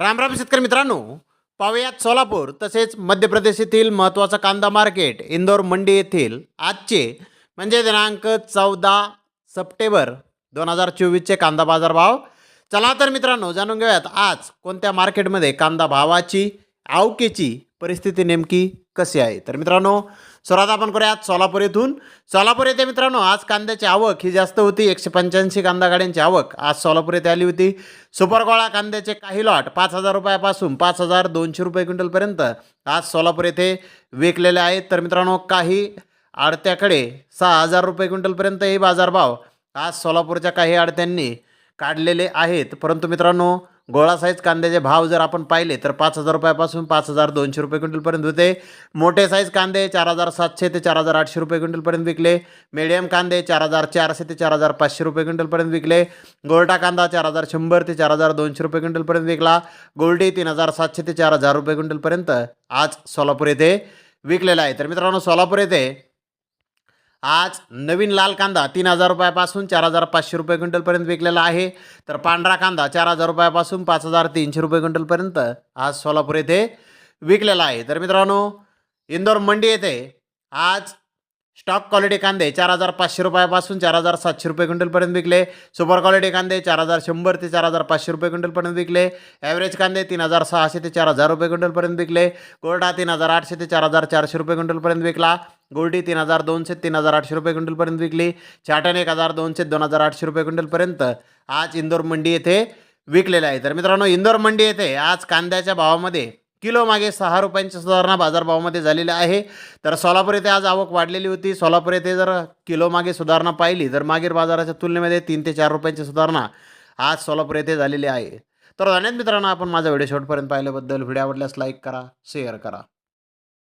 रामराम शेतकरी मित्रांनो पाहुयात सोलापूर तसेच मध्य प्रदेश येथील महत्त्वाचं कांदा मार्केट इंदोर मंडी येथील आजचे म्हणजे दिनांक चौदा सप्टेंबर दोन हजार चोवीसचे कांदा बाजार भाव चला तर मित्रांनो जाणून घेऊयात आज कोणत्या मार्केटमध्ये कांदा भावाची आवकेची परिस्थिती नेमकी कशी आहे? तर मित्रांनो सुरुवात आपण करूयात सोलापूर येथून. सोलापूर येथे मित्रांनो आज कांद्याची आवक ही जास्त होती. एकशे पंच्याऐंशी कांदा गाड्यांची आवक आज सोलापूर येथे आली होती. सुपर गोळा कांद्याचे काही लॉट पाच हजार रुपयापासून पाच हजार दोनशे रुपये क्विंटलपर्यंत आज सोलापूर येथे विकलेले आहेत. तर मित्रांनो काही आडत्याकडे सहा हजार रुपये क्विंटलपर्यंत हे बाजारभाव आज सोलापूरच्या काही आडत्यांनी काढलेले आहेत. परंतु मित्रांनो गोळा साईज कांद्याचे भाव जर आपण पाहिले तर पाच हजार रुपयापासून पाच हजार दोनशे रुपये क्विंटलपर्यंत होते. मोठे साईज कांदे चार हजार सातशे ते चार हजार आठशे रुपये क्विंटलपर्यंत विकले. मीडियम कांदे चार हजार चारशे ते चार हजार पाचशे रुपये क्विंटलपर्यंत विकले. गोल्टा कांदा चार हजार शंभर ते चार हजार दोनशे रुपये क्विंटलपर्यंत विकला. गोल्डी तीन हजार सातशे ते चार हजार रुपये क्विंटलपर्यंत आज सोलापूर येथे विकलेला आहे. तर मित्रांनो सोलापूर येथे आज नवीन लाल कांदा तीन हजार रुपयापासून चार हजार पाचशे रुपये क्विंटलपर्यंत विकलेला आहे. तर पांढरा कांदा चार हजार रुपयापासून पाच हजार तीनशे रुपये क्विंटलपर्यंत आज सोलापूर येथे विकलेला आहे. तर मित्रांनो इंदोर मंडी येथे आज स्टॉक क्वालिटी कांदे चार हजार पाचशे रुपयापासून चार हजार सातशे रुपये क्विंटलपर्यंत विकले. सुपर क्वालिटी कांदे चार हजार शंभर ते चार हजार पाचशे रुपये क्विंटलपर्यंत विकले. ॲव्हरेज कांदे तीन हजार सहाशे ते चार हजार रुपये क्विंटलपर्यंत विकले. गोल्डा तीन हजार आठशे ते चार हजार चारशे रुपये क्विंटलपर्यंत विकला. गोल्डी तीन हजार दोनशे तीन हजार आठशे रुपये क्विंटलपर्यंत विकली. चाटण एक हजार दोनशे दोन हजार आठशे रुपये क्विंटलपर्यंत आज इंदोर मंडी येथे विकलेला आहे. तर मित्रांनो इंदोर मंडी येथे आज कांद्याच्या भावामध्ये किलो मागे सहा रुपयांची सुधारणा बाजारभावामध्ये झालेली आहे. तर सोलापूर येथे आज आवक वाढलेली होती. सोलापूर येथे जर किलो मागे सुधारणा पाहिली तर मागील बाजाराच्या तुलनेमध्ये तीन ते चार रुपयांची सुधारणा आज सोलापूर येथे झालेली आहे. तर धन्यवाद मित्रांनो आपण माझा व्हिडिओ शेवटपर्यंत पाहिल्याबद्दल. व्हिडिओ आवडल्यास लाईक करा शेअर करा.